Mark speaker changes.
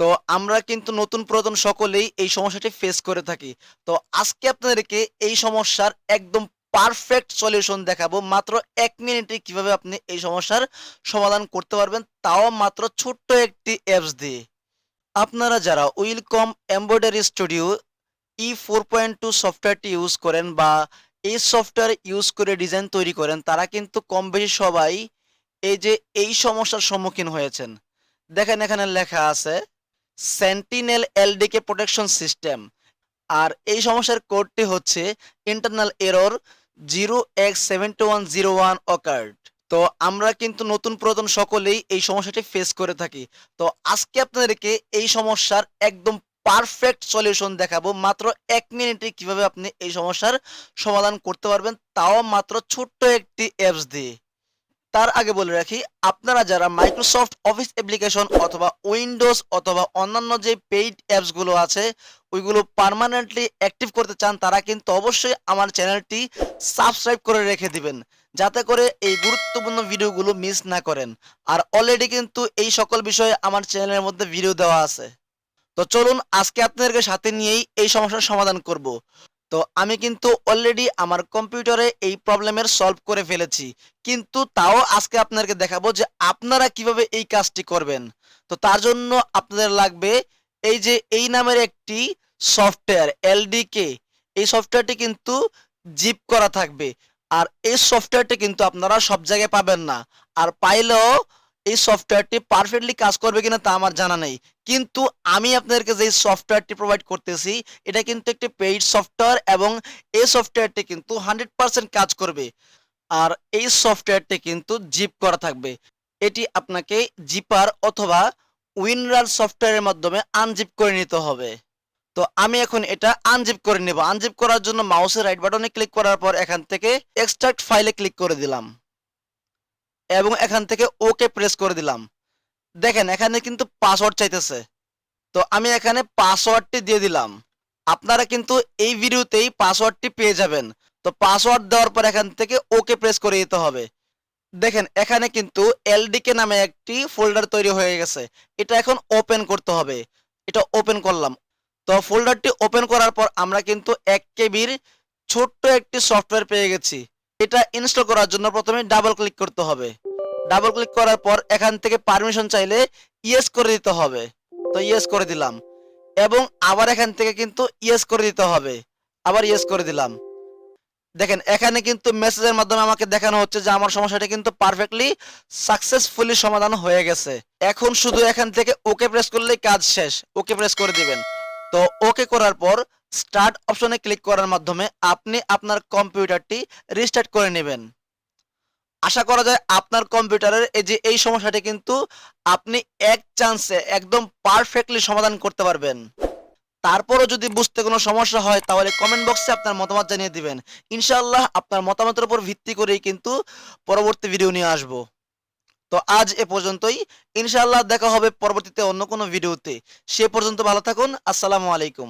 Speaker 1: তো আমরা কিন্তু নতুন পুরাতন সকলেই এই সমস্যাটি ফেস করে থাকি। তো আজকে আপনাদেরকে এই সমস্যার একদম পারফেক্ট সলিউশন দেখাবো। মাত্র এক মিনিটে কীভাবে আপনি এই সমস্যার সমাধান করতে পারবেন, তাও মাত্র ছোট্ট একটি অ্যাপস দিয়ে। আপনারা যারা Wilcom embroidery studio E four point two সফটওয়্যারটি ইউজ করেন বা এই সফটওয়্যার ইউজ করে ডিজাইন তৈরি করেন, তারা কিন্তু কম বেশি সবাই এই যে এই সমস্যার সম্মুখীন হয়েছেন। দেখেন এখানে লেখা আছে সেন্টিনেল এলডিকে প্রোটেকশন সিস্টেম আর এই সমস্যার কোডটি হচ্ছে internal error zero X seventy one zero one occurred তো আমরা কিন্তু নতুন পুরাতন সকলেই এই সমস্যাটি ফেস করে থাকি। তো আজকে আপনাদেরকে এই সমস্যার একদম পারফেক্ট সলিউশন দেখাবো। মাত্র এক মিনিটে কীভাবে আপনি এই সমস্যার সমাধান করতে পারবেন, তাও মাত্র ছোট্ট একটি অ্যাপস দিয়ে। তার আগে বলে রাখি, আপনারা যারা মাইক্রোসফট অফিস অ্যাপ্লিকেশন অথবা উইন্ডোজ অথবা অন্যান্য যে পেইড অ্যাপসগুলো আছে, ওইগুলো পার্মানেন্টলি অ্যাক্টিভ করতে চান, তারা কিন্তু অবশ্যই আমার চ্যানেলটি সাবস্ক্রাইব করে রেখে দিবেন, যাতে করে এই গুরুত্বপূর্ণ ভিডিওগুলো মিস না করেন। আর অলরেডি কিন্তু এই সকল বিষয়ে আমার চ্যানেলের মধ্যে ভিডিও দেওয়া আছে। তো চলুন, আজকে আপনাদেরকে সাথে নিয়েই এই সমস্যার সমাধান করব। তো আমি কিন্তু অলরেডি আমার কম্পিউটারে এই প্রবলেমের সলভ করে ফেলেছি। কিন্তু তাও আজকে আপনাদেরকে দেখাবো যে আপনারা কীভাবে এই কাজটি করবেন। তো তার জন্য আপনাদের লাগবে এই যে এই নামের একটি সফটওয়্যার এলডিকে এই সফটওয়্যারটি কিন্তু জিপ করা থাকবে। আর এই সফটওয়্যারটি কিন্তু আপনারা সব জায়গায় পাবেন না। আর পাইলেও এই সফটওয়্যারটি পারফেক্টলি কাজ করবে কিনা তা আমার জানা নেই। কিন্তু আমি আপনাদেরকে যে সফটওয়্যারটি প্রোভাইড করতেছি, এটা কিন্তু একটি পেইড সফটওয়্যার এবং এই সফটওয়্যারটি কিন্তু হান্ড্রেড পার্সেন্ট কাজ করবে। আর এই সফটওয়্যারটি কিন্তু জিপ করা থাকবে। এটি আপনাকে জিপার অথবা উইনরাল সফটওয়্যারের মাধ্যমে আনজিপ করে নিতে হবে। তো আমি এখন এটা আনজিপ করে নেব। আনজিপ করার জন্য মাউসের রাইট বাটনে ক্লিক করার পর এখান থেকে এক্সট্রাক্ট ফাইলে ক্লিক করে দিলাম। এবং এখান থেকে ওকে প্রেস করে দিলাম। দেখেন, এখানে কিন্তু পাসওয়ার্ড চাইতেছে। তো আমি এখানে পাসওয়ার্ডটি দিয়ে দিলাম। আপনারা কিন্তু এই ভিডিওতেই পাসওয়ার্ডটি পেয়ে যাবেন। তো পাসওয়ার্ড দেওয়ার পর এখান থেকে ওকে প্রেস করে দিতে হবে। দেখেন, এখানে কিন্তু এলডিকে নামে একটি ফোল্ডার তৈরি হয়ে গেছে। এটা এখন ওপেন করতে হবে। এটা ওপেন করলাম। তো ফোল্ডারটি ওপেন করার পর আমরা কিন্তু এক কেবির ছোট্ট একটি সফটওয়্যার পেয়ে গেছি। এটা ইনস্টল করার জন্য প্রথমে ডাবল ক্লিক করতে হবে। ডাবল ক্লিক করার পর এখান থেকে পারমিশন চাইলে ইয়েস করে দিতে হবে। তো ইয়েস করে দিলাম। এবং আবার এখান থেকে কিন্তু ইয়েস করে দিতে হবে। আবার ইয়েস করে দিলাম। দেখেন, এখানে কিন্তু মেসেজের মাধ্যমে আমাকে দেখানো হচ্ছে যে আমার সমস্যাটা কিন্তু পারফেক্টলি সাকসেসফুলি সমাধান হয়ে গেছে। এখন শুধু এখান থেকে ওকে প্রেস করলেই কাজ শেষ। ওকে প্রেস করে দিবেন। তো ওকে করার পর স্টার্ট অপশনে ক্লিক করার মাধ্যমে আপনি আপনার কম্পিউটারটি রিস্টার্ট করে নেবেন। আশা করা যায় আপনার কম্পিউটারের এই যে এই সমস্যাটি কিন্তু আপনি এক চান্সে একদম পারফেক্টলি সমাধান করতে পারবেন। তারপরও যদি বুঝতে কোনো সমস্যা হয় তাহলে কমেন্ট বক্সে আপনার মতামত জানিয়ে দিবেন। ইনশাআল্লাহ আপনার মতামতের উপর ভিত্তি করেই কিন্তু পরবর্তী ভিডিও নিয়ে আসব। তো আজ এ পর্যন্তই। ইনশাআল্লাহ দেখা হবে পরবর্তীতে অন্য কোনো ভিডিওতে সে পর্যন্ত ভালো থাকুন। আসসালামু আলাইকুম।